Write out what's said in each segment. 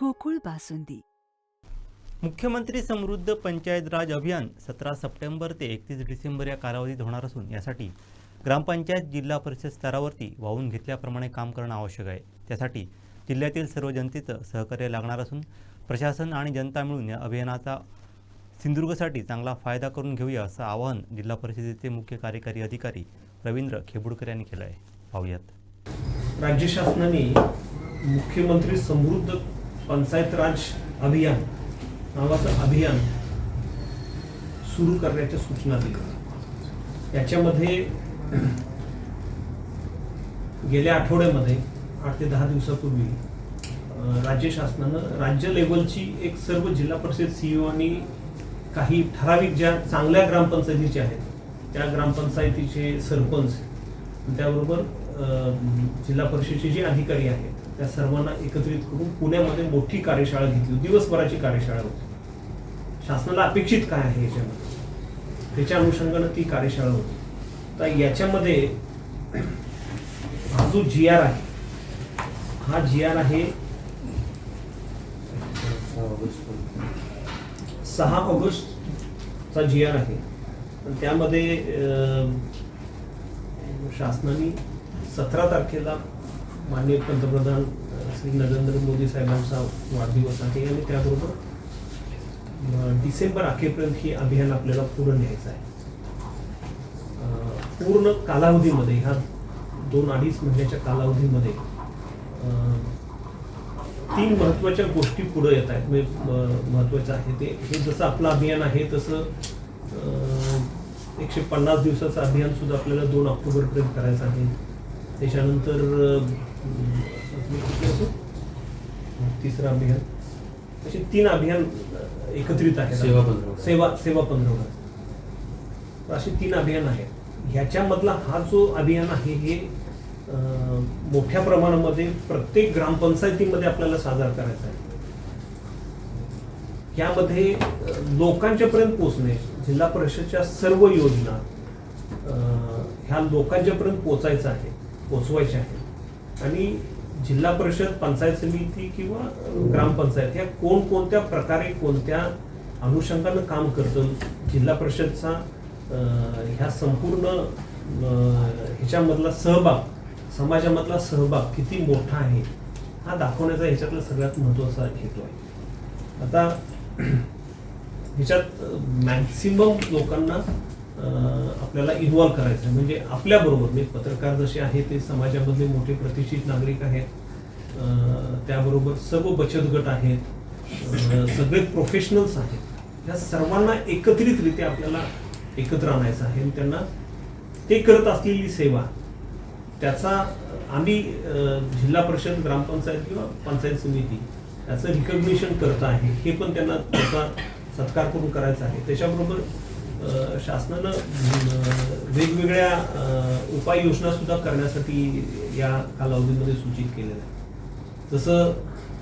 गोकुळ बासुंदी. मुख्यमंत्री समृद्ध पंचायत राज अभियान सतरा सप्टेंबर ते एकतीस डिसेंबर या कालावधीत होणार असून यासाठी ग्रामपंचायत जिल्हा परिषद स्तरावरती वाहून घेतल्याप्रमाणे काम करणं आवश्यक आहे. त्यासाठी जिल्ह्यातील सर्व जनतेचं सहकार्य लागणार असून प्रशासन आणि जनता मिळून या अभियानाचा सिंधुदुर्गसाठी चांगला फायदा करून घेऊया असं आवाहन जिल्हा परिषदेचे मुख्य कार्यकारी अधिकारी रवींद्र खेबुडकर यांनी केलं आहे पाहूयात. राज्य शासनाने मुख्यमंत्री समृद्ध पंचायत राज अभियान नावाचं अभियान सुरू करण्याच्या सूचना दिल्या. याच्यामध्ये गेल्या आठवड्यामध्ये आठ ते दहा दिवसापूर्वी राज्य शासनानं राज्य लेवलची एक सर्व जिल्हा परिषद सीईओनी काही ठराविक ज्या चांगल्या ग्रामपंचायतीच्या आहेत त्या ग्रामपंचायतीचे सरपंच त्याबरोबर अं, जिल्हा परिषदेचे जे अधिकारी आहेत त्या सर्वांना एकत्रित करून पुण्यामध्ये मोठी कार्यशाळा घेतली होती. दिवसभराची कार्यशाळा होती. शासनाला अपेक्षित काय आहे याच्यामध्ये? त्याच्या अनुषंगानं ती कार्यशाळा होती. तर याच्यामध्ये हा जो जी आर आहे हा जी आर आहे सहा ऑगस्टचा जी आर आहे. त्यामध्ये शासनाने सतरा तारखेला माननीय पंतप्रधान श्री नरेंद्र मोदी साहेबांचा वाढदिवस आहे आणि त्याबरोबर डिसेंबर अखेरपर्यंत हे अभियान आपल्याला पूर्ण न्यायचं आहे. पूर्ण कालावधीमध्ये ह्या दोन अडीच महिन्याच्या कालावधीमध्ये तीन महत्त्वाच्या गोष्टी पुढे येत आहेत. म्हणजे म- आहे ते. हे जसं आपलं अभियान आहे तसं एकशे पन्नास दिवसाचं अभियान सुद्धा आपल्याला दोन ऑक्टोबरपर्यंत करायचं आहे. त्याच्यानंतर तिसरं अभियान. असे तीन अभियान एकत्रित आहेत. सेवा पंधरवडा. सेवा सेवा पंधरवडा. अशी तीन अभियान आहेत. ह्याच्यामधला हा जो अभियान आहे हे मोठ्या प्रमाणामध्ये प्रत्येक ग्रामपंचायतीमध्ये आपल्याला सादर करायचा आहे. यामध्ये लोकांच्या पर्यंत पोहोचणे जिल्हा परिषदच्या सर्व योजना ह्या लोकांच्या पर्यंत पोहोचायचं आहे पोचवायच्या आहेत आणि जिल्हा परिषद पंचायत समिती किंवा ग्रामपंचायत या कोणकोणत्या प्रकारे कोणत्या अनुषंगानं काम करतं जिल्हा परिषदचा ह्या संपूर्ण ह्याच्यामधला सहभाग समाजामधला सहभाग किती मोठा आहे हा दाखवण्याचा ह्याच्यातला सगळ्यात महत्त्वाचा हेतू आहे. आता ह्याच्यात मॅक्सिमम लोकांना आपल्याला इन्व्हॉल्व करायचं आहे म्हणजे आपल्याबरोबर म्हणजे पत्रकार जसे आहेत ते समाजामधले मोठे प्रतिष्ठित नागरिक आहेत. त्याबरोबर सर्व बचत गट आहेत. सगळे प्रोफेशनल्स आहेत. या सर्वांना एकत्रितरित्या आपल्याला एकत्र आणायचं आहे आणि त्यांना ते करत असलेली सेवा त्याचा आम्ही जिल्हा परिषद ग्रामपंचायत किंवा पंचायत समिती त्याचं रिकग्निशन करत आहे. हे पण त्यांना त्याचा सत्कार करून करायचा आहे. त्याच्याबरोबर शासनानं वेगवेगळ्या उपाययोजना सुद्धा करण्यासाठी या कालावधीमध्ये सूचित केलेलं आहे. जसं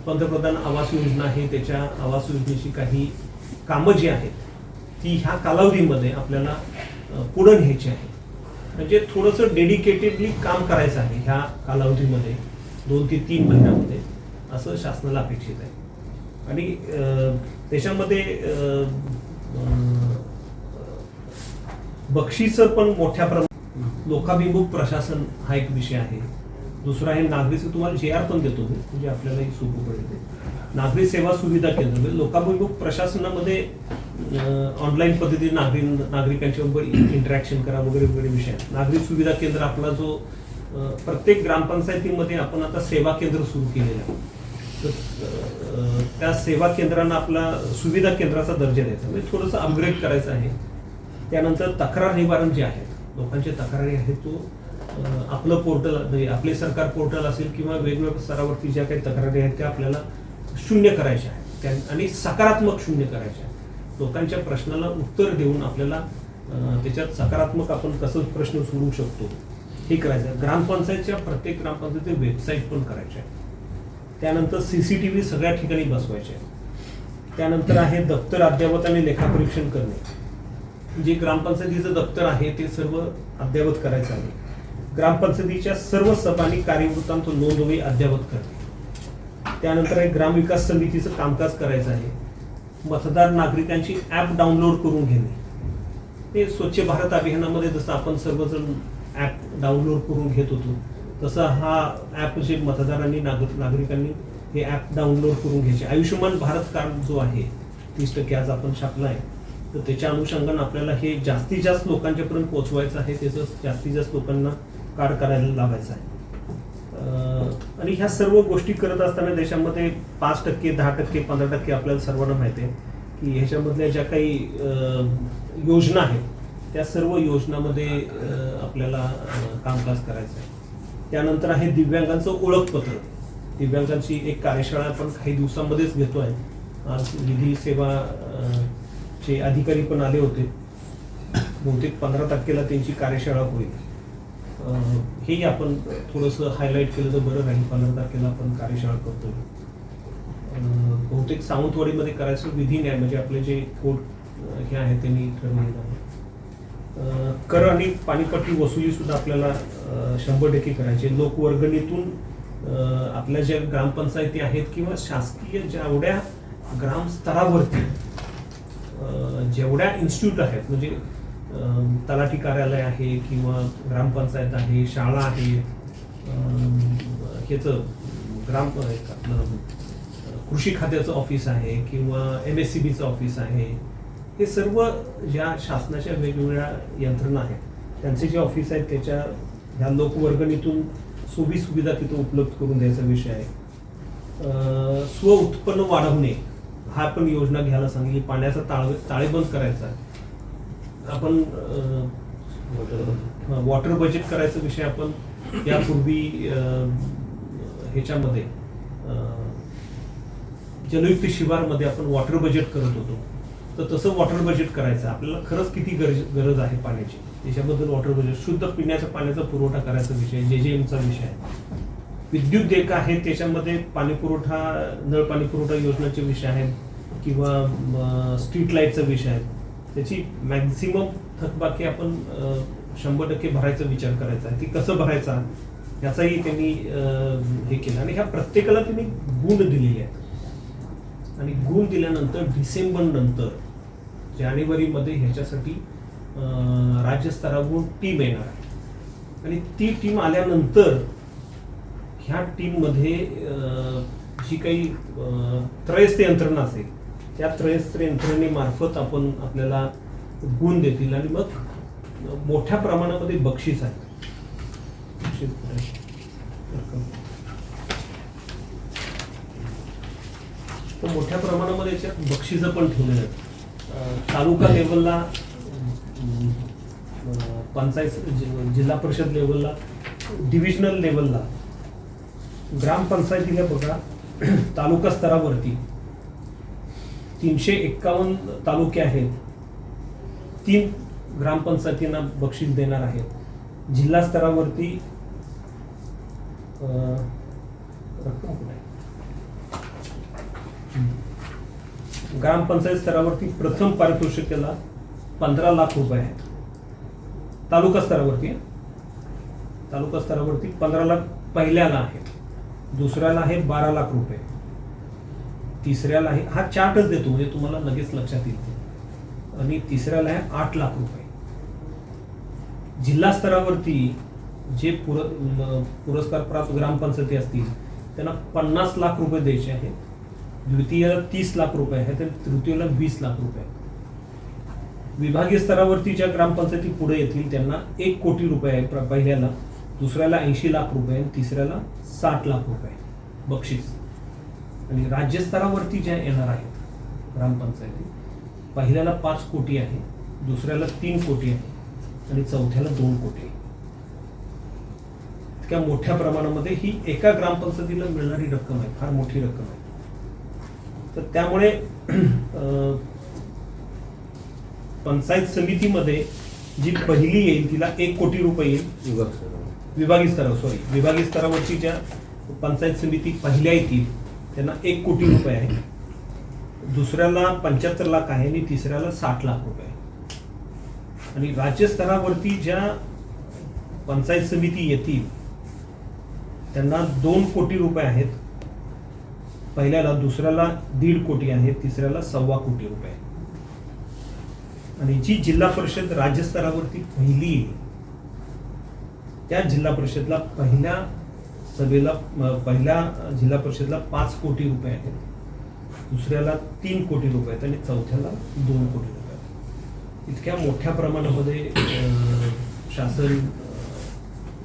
पंतप्रधान आवास योजना आहे त्याच्या आवास योजनेची काही कामं जी आहेत ती ह्या कालावधीमध्ये आपल्याला पुढं न्यायची आहे. म्हणजे थोडंसं डेडिकेटेडली काम करायचं आहे ह्या कालावधीमध्ये दोन ते तीन महिन्यामध्ये असं शासनाला अपेक्षित आहे. आणि त्याच्यामध्ये बक्षीस पण मोठ्या प्रमाणात लोकाभिमुख प्रशासन हा एक विषय आहे. दुसरा आहे नागरिक तुम्हाला जे आर पण देतो मी म्हणजे आपल्यालाही सोपं पडेल नागरी सेवा सुविधा केंद्र म्हणजे लोकाभिमुख प्रशासनामध्ये ऑनलाईन पद्धतीने नागरिक नागरिकांच्या बरोबर इंटरॅक्शन करा वगैरे वगैरे विषय. नागरी सुविधा केंद्र आपला जो प्रत्येक ग्रामपंचायतीमध्ये आपण आता सेवा केंद्र सुरू केलेलं आहे. तर त्या सेवा केंद्रांना आपला सुविधा केंद्राचा दर्जा द्यायचा. म्हणजे थोडंसं अपग्रेड करायचं आहे. त्यानंतर तक्रार निवारण जे आहे लोकांच्या तक्रारी आहेत तो आपलं पोर्टल म्हणजे आपले सरकार पोर्टल असेल किंवा वेगवेगळ्या स्तरावरती ज्या काही तक्रारी आहेत त्या आपल्याला शून्य करायच्या आहेत. त्या- आणि सकारात्मक शून्य करायच्या आहेत. लोकांच्या प्रश्नाला उत्तर देऊन आपल्याला त्याच्यात सकारात्मक आपण कसं प्रश्न सोडवू शकतो हे करायचं आहे. ग्रामपंचायतच्या प्रत्येक ग्रामपंचायती वेबसाईट पण करायच्या आहे त्यानंतर सी सी टी व्ही सगळ्या ठिकाणी बसवायचे आहे त्यानंतर आहे दप्तर अद्ययावत आणि लेखापरीक्षण करणे. जे ग्रामपंचायतीचं दप्तर आहे ते सर्व अद्ययावत करायचं आहे. ग्रामपंचायतीच्या सर्व सभा कार्यवृत्तांत नोंदवही अद्ययावत करणे त्यानंतर एक ग्रामविकास समितीचं कामकाज करायचं आहे. मतदार नागरिकांची ॲप डाउनलोड करून घेणे. ते स्वच्छ भारत अभियानामध्ये जसं आपण सर्वजण ॲप डाउनलोड करून घेत होतो तसं हा ॲप जे मतदारांनी नागरिक नागरिकांनी हे ॲप डाउनलोड करून घ्यायचे. आयुष्यमान भारत कार्ड जो आहे तीस टक्के आज आपण छापला आहे. तर त्याच्या अनुषंगानं आपल्याला हे जास्तीत जास्त लोकांच्यापर्यंत पोहोचवायचं आहे त्याचं जास्तीत जास्त लोकांना कार्ड करायला लावायचं आहे. आणि ह्या सर्व गोष्टी करत असताना देशामध्ये पाच टक्के दहा टक्के पंधरा टक्के आपल्याला सर्वांना माहिती आहे की ह्याच्यामधल्या ज्या काही योजना आहेत त्या सर्व योजनामध्ये आपल्याला कामकाज करायचं आहे. त्यानंतर आहे दिव्यांगांचं ओळखपत्र. दिव्यांगांची एक कार्यशाळा आपण काही दिवसामध्येच घेतो आहे आज विधी सेवा चे अधिकारी पण आले होते. बहुतेक पंधरा तारखेला त्यांची कार्यशाळा होईल. हेही आपण थोडंसं हायलाईट केलं तर बरं राहील. पंधरा तारखेला आपण कार्यशाळा करतो. बहुतेक सावंतवाडीमध्ये करायचं विधी न्याय म्हणजे आपले जे कोर्ट हे आहे त्यांनी ठरवलेलं आहे. कर आणि पाणीपट्टी वसुलीसुद्धा आपल्याला शंभर टक्के करायचे लोकवर्गणीतून आपल्या ज्या ग्रामपंचायती आहेत किंवा शासकीय जेवढ्या ग्रामस्तरावरती जेवढ्या इन्स्टिट्यूट आहेत म्हणजे तलाठी कार्यालय आहे किंवा ग्रामपंचायत आहे शाळा आहे ह्याचं ग्राम आपलं, कृषी खात्याचं ऑफिस आहे किंवा एम एस सी बीचं ऑफिस आहे हे सर्व ज्या शासनाच्या वेगवेगळ्या यंत्रणा आहेत त्यांचे जे ऑफिस आहेत त्याच्या ह्या लोकवर्गणीतून सोयी सुविधा तिथं उपलब्ध करून द्यायचा विषय आहे. स्व उत्पन्न वाढवणे हा पण योजना घ्यायला सांगितली. पाण्याचा ताळे ताळेबंद करायचा. आहे. आपण वॉटर बजेट करायचा विषय आपण यापूर्वी ह्याच्यामध्ये जलयुक्त शिवारमध्ये आपण वॉटर बजेट करत होतो. तर तसं वॉटर बजेट करायचं. आपल्याला खरंच किती गरज गरज आहे पाण्याची? त्याच्याबद्दल वॉटर बजेट शुद्ध पिण्याच्या पाण्याचा पुरवठा करायचा विषय जे जे एमचा विषय आहे. विद्युत देयक आहे त्याच्यामध्ये पाणी पुरवठा नळ पाणी पुरवठा विषय आहेत किंवा स्ट्रीट लाईटचा विषय आहे त्याची मॅक्झिमम थकबाकी आपण शंभर टक्के भरायचा विचार करायचा आहे. ती कसं भरायचा याचाही त्यांनी हे केलं. आणि ह्या प्रत्येकाला त्यांनी गुण दिलेले आहेत. आणि गुण दिल्यानंतर डिसेंबर नंतर जानेवारीमध्ये ह्याच्यासाठी राज्यस्तरावरून टीम येणार आहे. आणि ती टीम आल्यानंतर ह्या टीममध्ये जी काही अं, त्रयस्थ यंत्रणा असेल त्या त्रयस्थ यंत्रणेमार्फत आपण आपल्याला गुण देतील आणि मग मोठ्या प्रमाणामध्ये बक्षीस आहे. तर मोठ्या प्रमाणामध्ये याच्यात बक्षिसं पण ठेवले आहेत तालुका लेवलला पंचायत जिल्हा परिषद लेवलला डिव्हिजनल लेवलला ग्रामपंचायतीला बघा तालुका स्तरावरती तीनशे एक्कावन्न तालुके आहेत. तीन ग्रामपंचायतींना बक्षीस देणार आहेत. जिल्हा स्तरावरती रक्कम कुठे ग्रामपंचायत स्तरावरती प्रथम पारितोषिकेला पंधरा लाख रुपये आहेत. तालुका स्तरावरती तालुका स्तरावरती पंधरा लाख पहिल्याला आहे दुसऱ्याला आहे बारा लाख रुपये. तिसऱ्याला आहे हा चार्टच देतो म्हणजे तुम्हाला लगेच लक्षात येईल आणि तिसऱ्याला आहे आठ लाख रुपये. जिल्हा स्तरावरती जे पुर पुरस्कार प्राप्त ग्रामपंचायती असतील त्यांना पन्नास लाख रुपये द्यायचे आहेत. द्वितीयला तीस लाख रुपये आहेत तर तृतीयला वीस लाख रुपये विभागीय स्तरावरती ज्या ग्रामपंचायती पुढे येतील त्यांना एक कोटी रुपये आहे प्र- पहिल्याला. दुसऱ्याला ऐंशी लाख रुपये तिसऱ्याला साठ लाख रुपये बक्षीस. आणि राज्यस्तरावरती ज्या येणार आहेत ग्रामपंचायती पहिल्याला पाच कोटी आहे दुसऱ्याला तीन कोटी आहे आणि चौथ्याला दोन कोटी आहे. इतक्या मोठ्या प्रमाणामध्ये ही एका ग्रामपंचायतीला मिळणारी रक्कम आहे फार मोठी रक्कम आहे. तर त्यामुळे पंचायत समितीमध्ये जी पहिली येईल तिला एक कोटी रुपये येईल. विभागीय स्तरावर सॉरी विभागीय स्तरावरची ज्या पंचायत समिती पहिल्या येतील त्यांना एक कोटी रुपये आहे दुसऱ्याला पंच्याहत्तर लाख आहे आणि तिसऱ्याला साठ लाख रुपये आहे आणि राज्य स्तरावरती ज्या पंचायत समिती येतील त्यांना दोन कोटी रुपये आहेत. पहिल्याला दुसऱ्याला दीड कोटी आहे तिसऱ्याला सव्वा कोटी रुपये आहे. आणि जी जिल्हा परिषद राज्य स्तरावरती पहिली आहे त्या जिल्हा परिषदला पहिल्या सभेला पहिल्या जिल्हा परिषदला पाच कोटी रुपये आहेत. दुसऱ्याला तीन कोटी रुपये आहेत आणि चौथ्याला दोन कोटी रुपये आहेत. इतक्या मोठ्या प्रमाणामध्ये शासन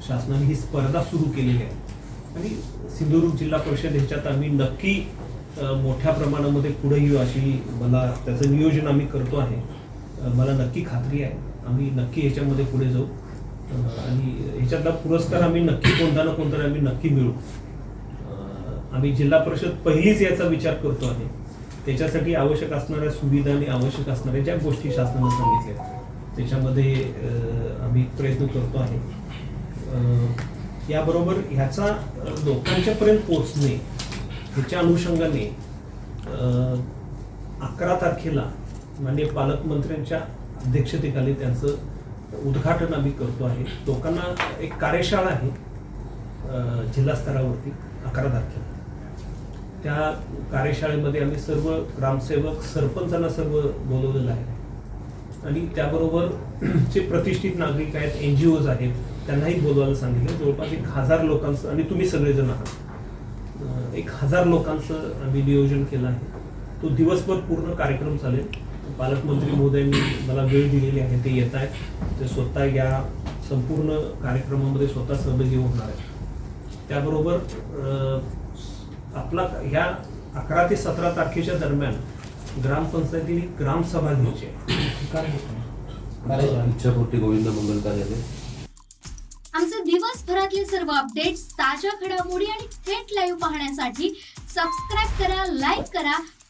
शासनाने ही स्पर्धा सुरू केलेली आहे. आणि सिंधुदुर्ग जिल्हा परिषद ह्याच्यात आम्ही नक्की मोठ्या प्रमाणामध्ये पुढे येऊ अशी मला त्याचं नियोजन आम्ही करतो आहे. मला नक्की खात्री आहे. आम्ही नक्की ह्याच्यामध्ये पुढे जाऊ. आणि ह्याच्यातला पुरस्कार आम्ही नक्की कोणता ना कोणता आम्ही नक्की मिळू. आम्ही जिल्हा परिषद पहिलीच याचा विचार करतो आहे. त्याच्यासाठी आवश्यक असणाऱ्या सुविधा आणि आवश्यक असणाऱ्या ज्या गोष्टी शासनानं सांगितल्या त्याच्यामध्ये आम्ही प्रयत्न करतो आहे. याबरोबर ह्याचा लोकांच्यापर्यंत पोचणे ह्याच्या अनुषंगाने अकरा तारखेला माननीय पालकमंत्र्यांच्या अध्यक्षतेखाली त्यांचं उद्घाटन आम्ही करतो आहे. लोकांना एक कार्यशाळा आहे जिल्हा स्तरावरती अकरा तारखेला. त्या कार्यशाळेमध्ये आम्ही सर्व ग्रामसेवक सरपंचांना सर्व बोलवलेलं आहे. आणि त्याबरोबर जे प्रतिष्ठित नागरिक आहेत एन जी ओज आहेत त्यांनाही बोलवायला सांगितलं. जवळपास एक हजार लोकांचं आणि तुम्ही सगळेजण आहात. एक हजार लोकांचं आम्ही नियोजन केलं आहे. तो दिवसभर पूर्ण कार्यक्रम चालेल. पालकमंत्री महोदयांनी मला वेळ दिलेली आहे ते येत आहेत. ते स्वतः या संपूर्ण कार्यक्रमामध्ये स्वतः सहभागी होणार आहेत. त्याबरोबर अं, आपला ह्या अकरा ते सतरा तारखेच्या दरम्यान ग्रामपंचायतीने ग्रामसभा घ्यायची आहे. इच्छापूर्ती गोविंद मंगल कार्यालय. आमचे दिवसभरातले सर्व अपडेट्स ताज्या घडामोडी आणि थेट लाईव्ह पाहण्यासाठी सबस्क्राईब करा लाईक करा